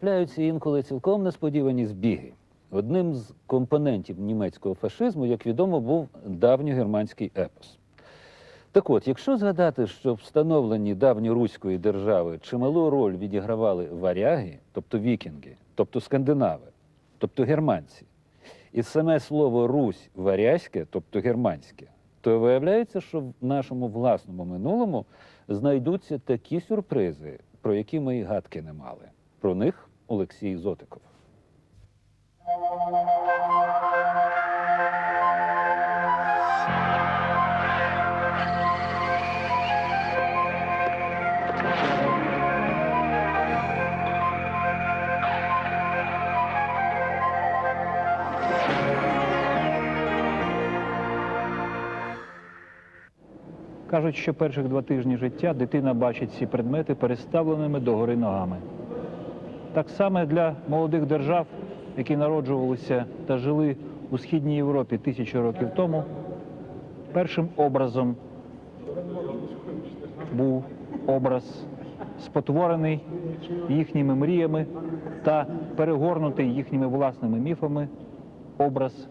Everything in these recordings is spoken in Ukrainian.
Трапляються інколи цілком несподівані збіги. Одним з компонентів німецького фашизму, як відомо, був давньогерманський епос. Так от, якщо згадати, що встановленні давньоруської держави чималу роль відігравали варяги, тобто вікінги, тобто скандинави, тобто германці, і саме слово Русь варязьке, тобто германське, то виявляється, що в нашому власному минулому знайдуться такі сюрпризи, про які ми й гадки не мали. Про них Олексій Зотиков. Кажуть, що перших два тижні життя дитина бачить ці предмети переставленими догори ногами. Так само для молодих держав, які народжувалися та жили у східній Європі тисячу років тому, першим образом був образ спотворений їхніми мріями та перегорнутий їхніми власними міфами образ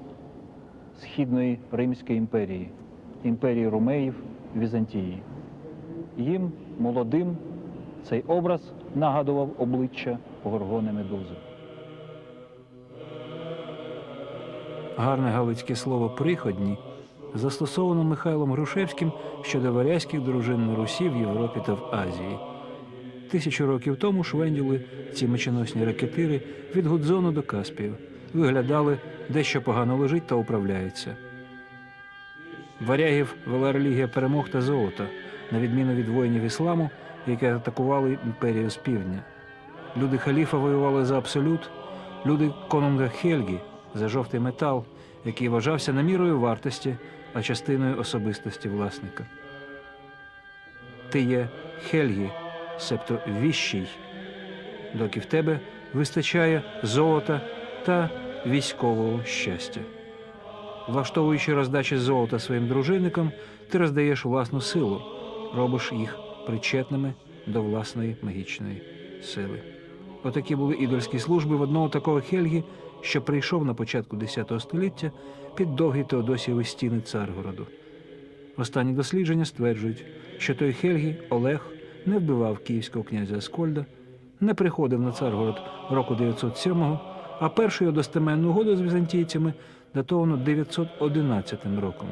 Східної Римської імперії, імперії Румеїв, Візантії. Їм, молодим, цей образ нагадував обличчя Горгони Медузи. Гарне галицьке слово приходні застосовано Михайлом Грушевським щодо варязьких дружин на Русі в Європі та в Азії. Тисячу років тому швенділи ці меченосні ракетири від Гудзону до Каспію. Виглядали дещо погано лежить та управляється. Варягів вела релігія перемог та золота, на відміну від воїнів ісламу, які атакували імперію з півдня. Люди халіфа воювали за абсолют, люди конунга Хельгі за жовтий метал, який вважався не мірою вартості, а частиною особистості власника. Ти є Хельгі, себто віщий, доки в тебе вистачає золота та військового щастя. Влаштовуючи роздачі золота своїм дружинникам, ти роздаєш власну силу, робиш їх причетними до власної магічної сили. Отакі були ідольські служби в одного такого Хельгі, що прийшов на початку X століття під довгі Теодосієві стіни Царгороду. Останні дослідження стверджують, що той Хельгі Олег не вбивав київського князя Аскольда, не приходив на Царгород року 907-го, а першу його достеменну угоду з візантійцями датовано 911 роком.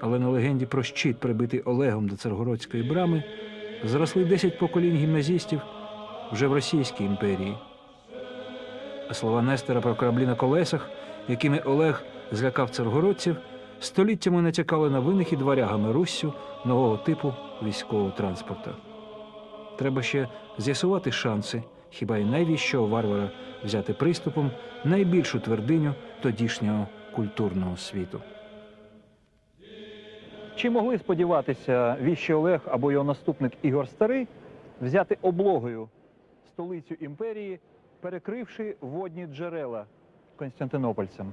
Але на легенді про щит, прибитий Олегом до Царгородської брами, зросли 10 поколінь гімназістів вже в Російській імперії. А слова Нестера про кораблі на колесах, якими Олег злякав царгородців, століттями натякали на винахід варягами Руссю нового типу військового транспорту. Треба ще з'ясувати шанси, хіба й найвіщого варвара взяти приступом найбільшу твердиню тодішнього культурного світу. Чи могли сподіватися віщий Олег або його наступник Ігор Старий взяти облогою столицю імперії, перекривши водні джерела Константинопольцям?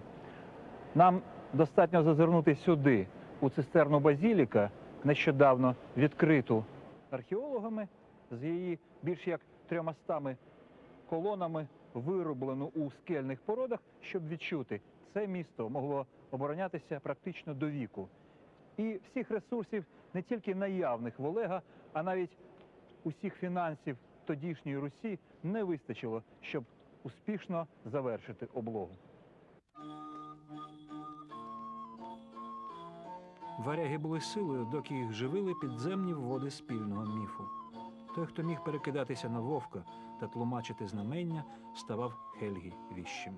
Нам достатньо зазирнути сюди, у цистерну Базіліка, нещодавно відкриту археологами з її більш як трьомастами колонами, вироблену у скельних породах, щоб відчути, це місто могло оборонятися практично до віку. І всіх ресурсів не тільки наявних в Олега, а навіть усіх фінансів тодішньої Русі не вистачило, щоб успішно завершити облогу. Варяги були силою, доки їх живили підземні води спільного міфу. Той, хто міг перекидатися на вовка та тлумачити знамення, ставав Хельгі віщим.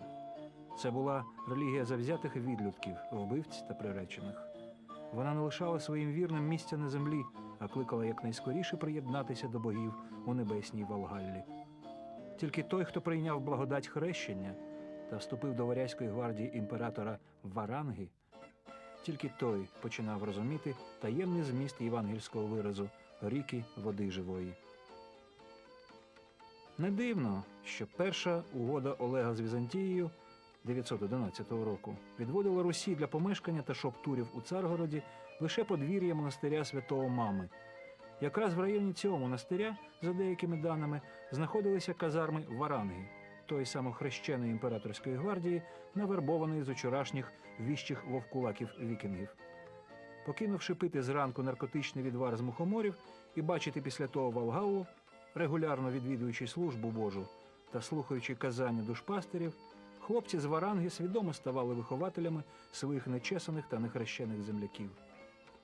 Це була релігія завзятих відлюдків, вбивць та приречених. Вона не лишала своїм вірним місця на землі, а кликала якнайскоріше приєднатися до богів у небесній Валгаллі. Тільки той, хто прийняв благодать хрещення та вступив до варязької гвардії імператора Варанги, тільки той починав розуміти таємний зміст євангельського виразу ріки води живої. Не дивно, що перша угода Олега з Візантією 911 року відводила Русі для помешкання та шоптурів у Царгороді лише подвір'я монастиря святого Мами, Якраз в районі цього монастиря, за деякими даними, знаходилися казарми Варанги, тої самохрещеної імператорської гвардії, навербованої з учорашніх віщих вовкулаків вікінгів. Покинувши пити зранку наркотичний відвар з мухоморів і бачити після того Валгаллу, регулярно відвідуючи службу Божу та слухаючи казання душпастерів, хлопці з Варанги свідомо ставали вихователями своїх нечесаних та нехрещених земляків.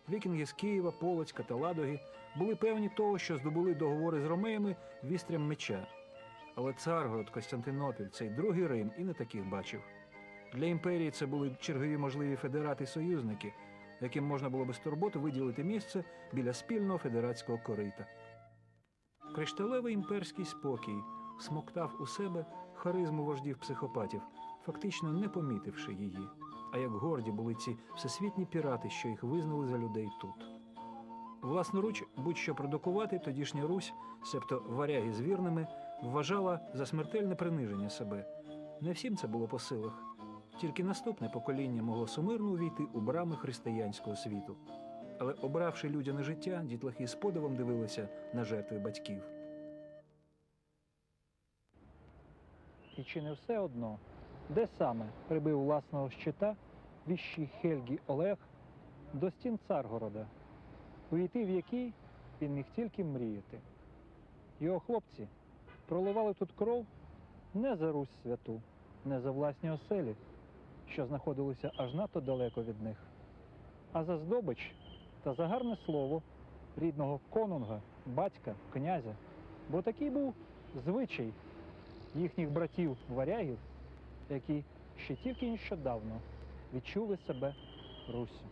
Вікінги з Києва, Полоцька та Ладоги були певні того, що здобули договори з ромеями вістрям меча. Але Царгород, Костянтинопіль, цей другий Рим і не таких бачив. Для імперії це були чергові можливі федерати союзники, яким можна було без турботи виділити місце біля спільного федератського корита. Кришталевий імперський спокій смоктав у себе харизму вождів психопатів, фактично не помітивши її. А як горді були ці всесвітні пірати, що їх визнали за людей тут. Власноруч, будь-що продукувати, тодішня Русь, себто варяги з вірними, вважала за смертельне приниження себе. Не всім це було по силах. Тільки наступне покоління могло сумирно увійти у брами християнського світу. Але обравши людяне життя, дітлахи з подивом дивилися на жертви батьків. І чи не все одно, де саме прибив власного щита віщий Хельгі Олег до стін Царгорода, увійти в який він міг тільки мріяти. Його хлопці проливали тут кров не за Русь святу, не за власні оселі, що знаходилися аж надто далеко від них, а за здобич та за гарне слово рідного конунга, батька, князя. Бо такий був звичай їхніх братів варягів, які ще тільки нещодавно відчули себе Руссю.